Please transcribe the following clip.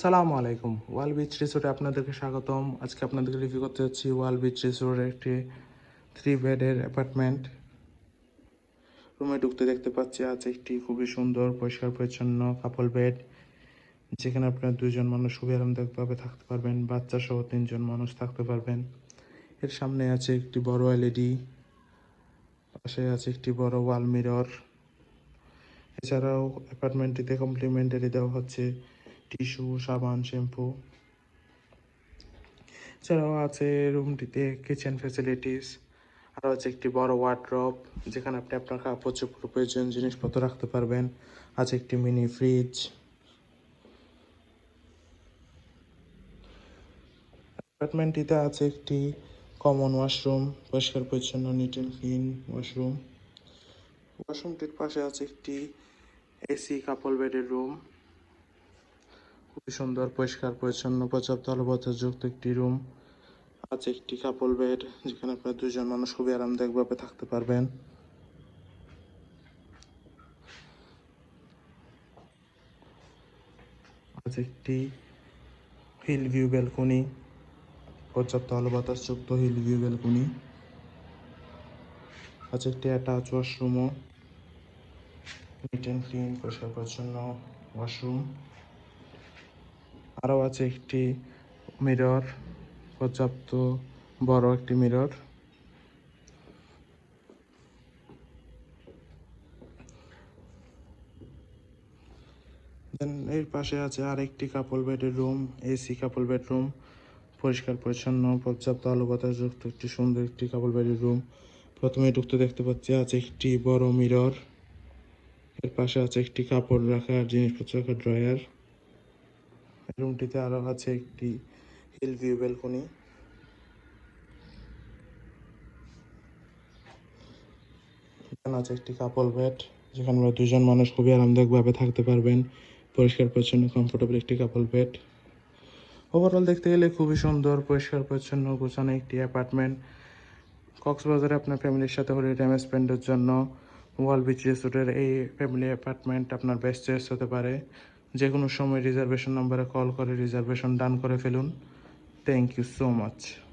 সালামু আলাইকুম। ওয়াল বিচ রিসোর্টে আপনাদেরকে স্বাগতম। আজকে আপনাদেরকে রিভিউ করতে যাচ্ছি ওয়াল বিচ রিসোর্টের একটি থ্রি বেডের অ্যাপার্টমেন্ট রুমে ঢুকতে দেখতে পাচ্ছি আছে একটি খুবই সুন্দর, পরিষ্কার, পরিচ্ছন্ন কাপল বেড যেখানে আপনার দুজন মানুষ খুবই আরামদায়কভাবে থাকতে পারবেন বাচ্চা সহ তিনজন মানুষ থাকতে পারবেন। এর সামনে আছে একটি বড় এলইডি পাশে আছে একটি বড় ওয়াল মিরর এছাড়াও অ্যাপার্টমেন্টটিতে কমপ্লিমেন্টারি দেওয়া হচ্ছে টিস্যু, সাবান, শ্যাম্পু। এছাড়াও আছে রুমটিতে কিচেন ফ্যাসিলিটিস। আরও আছে একটি বড় ওয়ার্ড্রপ, যেখানে আপনি আপনার কাপড়, চোপড়, প্রয়োজন জিনিসপত্র রাখতে পারবেন। আছে একটি মিনি ফ্রিজ। অ্যাপার্টমেন্টটিতে আছে একটি কমন ওয়াশরুম, পরিষ্কার, পরিচ্ছন্ন, নিট অ্যান্ড ক্লিন ওয়াশরুম। ওয়াশরুমটির পাশে আছে একটি এসি, কাপল বেডের রুম। সুন্দর, পরিষ্কার, পরিচ্ছন্ন, পর্যাপ্ত আলোবতাযুক্ত একটি রুম আছে একটি কাপল বেড যেখানে আপনার দুজন মানুষ খুবই আরামদায়কভাবে থাকতে পারবেন। আছে একটি হিল ভিউ ব্যালকনি পর্যাপ্ত আলো বাতাস যুক্ত হিল ভিউ ব্যালকনি আছে একটি অ্যাটাচ ওয়াশরুমও নিট অ্যান্ড ক্লিন পরিষ্কার, পরিচ্ছন্ন ওয়াশরুম আরও আছে একটি মিরর পর্যাপ্ত বড় একটি মিরর দেন এর পাশে আছে আরেকটি কাপল বেডের রুম এসি কাপল বেডরুম পরিষ্কার, পরিচ্ছন্ন, পর্যাপ্ত আলো বাতাসযুক্ত একটি সুন্দর একটি কাপল বেডের রুম প্রথমে ঢুকতে দেখতে পাচ্ছি, আছে একটি বড় মিরর এর পাশে আছে একটি কাপড় রাখার, জিনিসপত্র রাখার ড্রয়ার রুমটিতে আরও আছে একটি হিল ভিউ ব্যালকনি এখানে আছে একটি কাপল বেড যেখানে আমরা দুজন মানুষ খুবই আরামদায়কভাবে থাকতে পারবেন। পরিষ্কার, পরিচ্ছন্ন কমফোর্টেবল একটি কাপল বেড ওভারঅল দেখতে গেলে খুবই সুন্দর, পরিষ্কার, পরিচ্ছন্ন, গোছানো একটি অ্যাপার্টমেন্ট কক্সবাজারে আপনার ফ্যামিলির সাথে হলে টাইম স্পেন্ডের জন্য ওয়াল বিচ রিসোর্টের এই ফ্যামিলি অ্যাপার্টমেন্ট আপনার বেস্ট চয়েস হতে পারে। যে কোনো সময় রিজার্ভেশন নাম্বারে কল করে রিজার্ভেশন ডান করে ফেলুন। Thank you so much